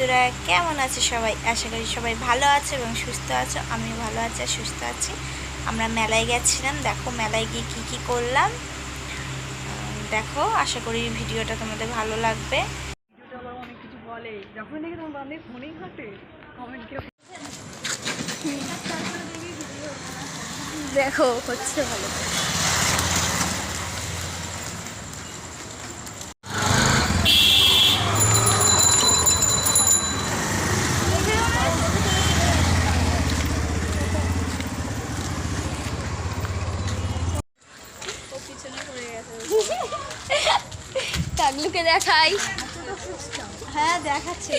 বন্ধুরা কেমন আছে সবাই? আশা করি সবাই ভালো আছে এবং সুস্থ আছো। আমিও ভালো আছি আর সুস্থ আছি। আমরা মেলায় গেছিলাম। দেখো মেলায় গিয়ে কী কী করলাম? দেখো আশা করি ভিডিওটা তোমাদের ভালো লাগবে। দেখো হচ্ছে ভালো। টাগলুকে দেখাই। হ্যাঁ দেখাচ্ছে।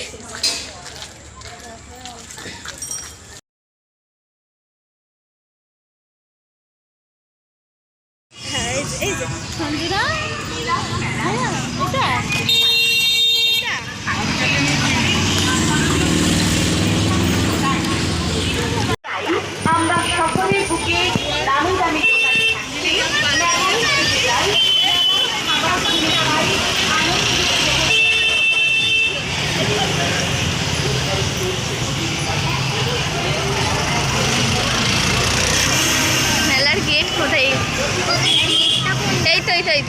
হ্যাঁ এই যে হ্যাঁ, ওটা এটা।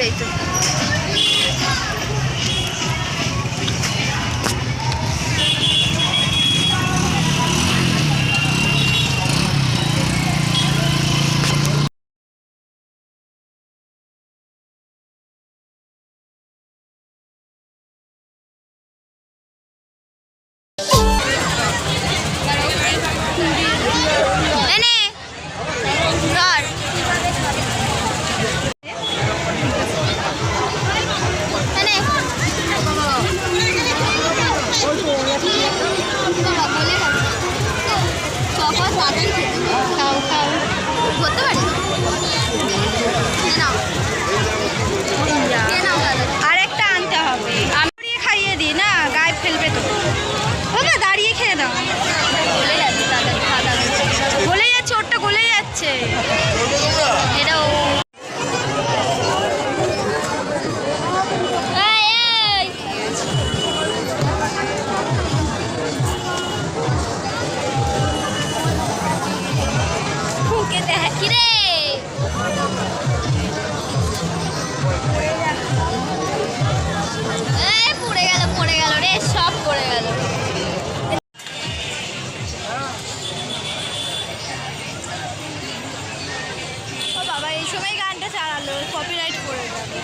এই খাও খাও। করতে পারি। কিরে পড়ে গেল পড়ে গেল রে সব পড়ে গেল বাবা, এই সময় গানটা চালালো কপিরাইট পড়ে যাবে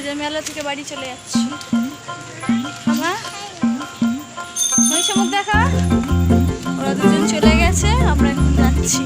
এই যে মেলা থেকে বাড়ি চলে যাচ্ছি। আমার মুখ দেখা? ওরা দুজন চলে গেছে, আমরা এখন যাচ্ছি।